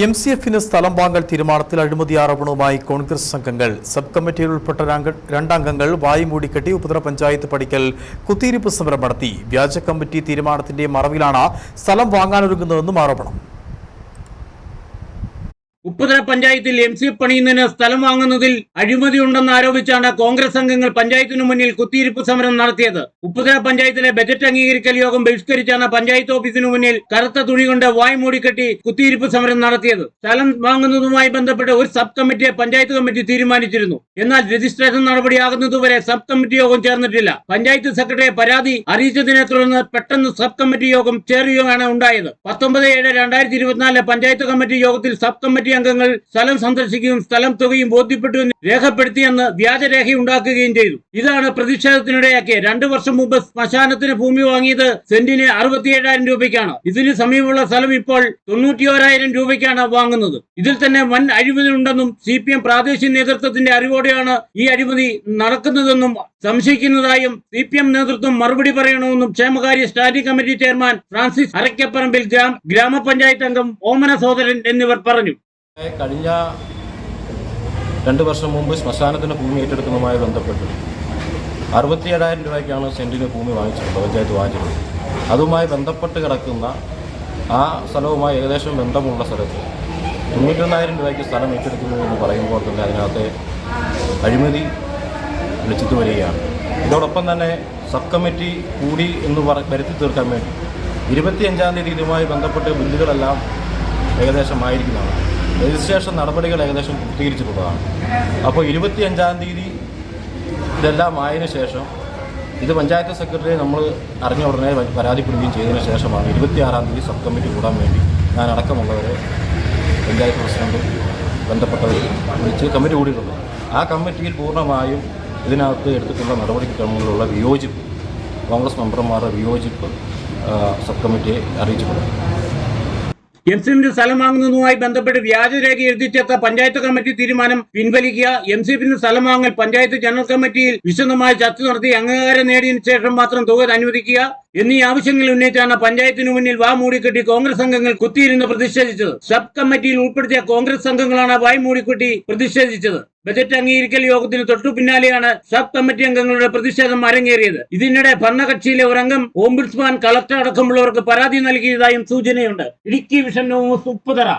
M C എഫിന് സ്ഥലം വാങ്ങൽ തീരുമാനത്തിൽ അഴിമതി ആരോപണവുമായി കോൺഗ്രസ് സംഘങ്ങൾ. സബ് കമ്മിറ്റിയിൽ ഉൾപ്പെട്ട രണ്ടംഗങ്ങൾ വായി മൂടിക്കെട്ടി ഉപതല പഞ്ചായത്ത് പടിക്കൽ കുത്തിയിരിപ്പ് സമരം നടത്തി. വ്യാജ കമ്മിറ്റി തീരുമാനത്തിന്റെ മറവിലാണ് സ്ഥലം വാങ്ങാനൊരുങ്ങുന്നതെന്നും ആരോപണം. ഉപ്പുതല പഞ്ചായത്തിൽ എം സി പണിയുന്നതിന് സ്ഥലം വാങ്ങുന്നതിൽ അഴിമതി ഉണ്ടെന്ന് ആരോപിച്ചാണ് കോൺഗ്രസ് അംഗങ്ങൾ പഞ്ചായത്തിനു മുന്നിൽ കുത്തിയിരിപ്പ് സമരം നടത്തിയത്. ഉപ്പുതല പഞ്ചായത്തിലെ ബജറ്റ് അംഗീകരിക്കൽ യോഗം ബഹിഷ്കരിച്ചാണ് പഞ്ചായത്ത് ഓഫീസിനു മുന്നിൽ കറുത്ത തുണി കൊണ്ട് വായ് മൂടിക്കെട്ടി കുത്തിയിരിപ്പ് സമരം നടത്തിയത്. സ്ഥലം വാങ്ങുന്നതുമായി ബന്ധപ്പെട്ട് ഒരു സബ് കമ്മിറ്റിയെ പഞ്ചായത്ത് കമ്മിറ്റി തീരുമാനിച്ചിരുന്നു. എന്നാൽ രജിസ്ട്രേഷൻ നടപടിയാകുന്നതുവരെ സബ് കമ്മിറ്റി യോഗം ചേർന്നിട്ടില്ല. പഞ്ചായത്ത് സെക്രട്ടറിയെ പരാതി അറിയിച്ചതിനെ തുടർന്ന് പെട്ടെന്ന് സബ് കമ്മിറ്റി യോഗം ചേരുകയാണ് ഉണ്ടായത്. പത്തൊമ്പത് ഏഴ് രണ്ടായിരത്തി ഇരുപത്തിനാലിലെ പഞ്ചായത്ത് കമ്മിറ്റി യോഗത്തിൽ സബ് കമ്മിറ്റി അംഗങ്ങൾ സ്ഥലം സന്ദർശിക്കുകയും സ്ഥലം തുകയും ബോധ്യപ്പെട്ടു എന്ന് രേഖപ്പെടുത്തിയെന്ന് വ്യാജരേഖ ഉണ്ടാക്കുകയും ചെയ്തു. ഇതാണ് പ്രതിഷേധത്തിനിടയാക്കിയ രണ്ടു വർഷം മുമ്പ് ശ്മശാനത്തിന് ഭൂമി വാങ്ങിയത് സെന്റിന് അറുപത്തിയേഴായിരം രൂപയ്ക്കാണ്. ഇതിന് സമീപമുള്ള സ്ഥലം ഇപ്പോൾ തൊണ്ണൂറ്റിയോരായിരം രൂപയ്ക്കാണ് വാങ്ങുന്നത്. ഇതിൽ തന്നെ വൻ അഴിമതി ഉണ്ടെന്നും സി പി എം പ്രാദേശിക നേതൃത്വത്തിന്റെ അറിവോടെയാണ് ഈ അഴിമതി നടക്കുന്നതെന്നും സംശയിക്കുന്നതായും സി പി എം നേതൃത്വം മറുപടി പറയണമെന്നും ക്ഷേമകാര്യ standing committee chairman Francis Arakkaparambil gram ഗ്രാമപഞ്ചായത്ത് അംഗം ഓമന സോദരൻ എന്നിവർ പറഞ്ഞു. കഴിഞ്ഞ രണ്ട് വർഷം മുമ്പ് ശ്മശാനത്തിന് ഭൂമി ഏറ്റെടുക്കുന്നതുമായി ബന്ധപ്പെട്ട് അറുപത്തി ഏഴായിരം രൂപയ്ക്കാണ് സെന്റിന് ഭൂമി വാങ്ങിച്ചിട്ടുള്ളത് പഞ്ചായത്ത് വാങ്ങിച്ചിട്ടുള്ളത് അതുമായി ബന്ധപ്പെട്ട് കിടക്കുന്ന ആ സ്ഥലവുമായി ഏകദേശം ബന്ധമുള്ള സ്ഥലത്ത് തൊണ്ണൂറ്റൊന്നായിരം രൂപയ്ക്ക് സ്ഥലം ഏറ്റെടുക്കുന്നു എന്ന് പറയുമ്പോൾ തന്നെ അതിനകത്തെ അഴിമതി വിളിച്ചിട്ട് വരികയാണ്. ഇതോടൊപ്പം തന്നെ സബ് കമ്മിറ്റി കൂടി എന്ന് പറ വരുത്തി തീർക്കാൻ വേണ്ടി ഇരുപത്തിയഞ്ചാം തീയതി ഇതുമായി ബന്ധപ്പെട്ട് ബില്ലുകളെല്ലാം ഏകദേശം ആയിരിക്കുന്നതാണ്. രജിസ്ട്രേഷൻ നടപടികൾ ഏകദേശം പൂർത്തീകരിച്ചിട്ടുള്ളതാണ് അപ്പോൾ ഇരുപത്തി അഞ്ചാം തീയതി ഇതെല്ലാം ആയതിനു ശേഷം ഇത് പഞ്ചായത്ത് സെക്രട്ടറിയെ നമ്മൾ അറിഞ്ഞ ഉടനെ പരാതിപ്പെടുകയും ചെയ്തതിനു ശേഷമാണ് ഇരുപത്തിയാറാം തീയതി സബ് കമ്മിറ്റി കൂടാൻ വേണ്ടി ഞാൻ അടക്കമുള്ളവരെ പഞ്ചായത്ത് പ്രസിഡന്റും ബന്ധപ്പെട്ടവർ വിളിച്ച് കമ്മിറ്റി കൂടിയിട്ടുണ്ട്. ആ കമ്മിറ്റിയിൽ പൂർണമായും ഇതിനകത്ത് എടുത്തിട്ടുള്ള നടപടിക്രമങ്ങളിലുള്ള വിയോജിപ്പ് കോൺഗ്രസ് മെമ്പർമാരുടെ വിയോജിപ്പ് സബ് കമ്മിറ്റിയെ അറിയിച്ചിട്ടുണ്ട്. എം സിന്റെ സ്ഥലം വാങ്ങുന്നതുമായി ബന്ധപ്പെട്ട് വ്യാജരേഖ എഴുതിച്ചേർത്ത പഞ്ചായത്ത് കമ്മിറ്റി തീരുമാനം പിൻവലിക്കുക. എം സി പിന്നെ സ്ഥലം വാങ്ങൽ പഞ്ചായത്ത് ജനറൽ കമ്മിറ്റിയിൽ വിശദമായ ചർച്ച നടത്തി അംഗീകാരം നേടിയതിനു ശേഷം മാത്രം തുക അനുവദിക്കുക. എന്നീ ആവശ്യങ്ങൾ ഉന്നയിച്ചാണ് പഞ്ചായത്തിനു മുന്നിൽ വാ മൂടിക്കെട്ടി കോൺഗ്രസ് അംഗങ്ങൾ കുത്തിയിരുന്ന് പ്രതിഷേധിച്ചത്. സബ് കമ്മിറ്റിയിൽ ഉൾപ്പെടുത്തിയ കോൺഗ്രസ് അംഗങ്ങളാണ് വായ് മൂടിക്കെട്ടി പ്രതിഷേധിച്ചത്. ബജറ്റ് അംഗീകരിക്കൽ യോഗത്തിന് തൊട്ടു പിന്നാലെയാണ് സബ് കമ്മിറ്റി അംഗങ്ങളുടെ പ്രതിഷേധം അരങ്ങേറിയത്. ഇതിനിടെ ഭരണകക്ഷിയിലെ ഒരംഗം ഓംബുഡ്സ്മാൻ കളക്ടർ അടക്കമുള്ളവർക്ക് പരാതി നൽകിയതായും സൂചനയുണ്ട്. ഇടുക്കി വിഷൻ ഉപ്പുതറ.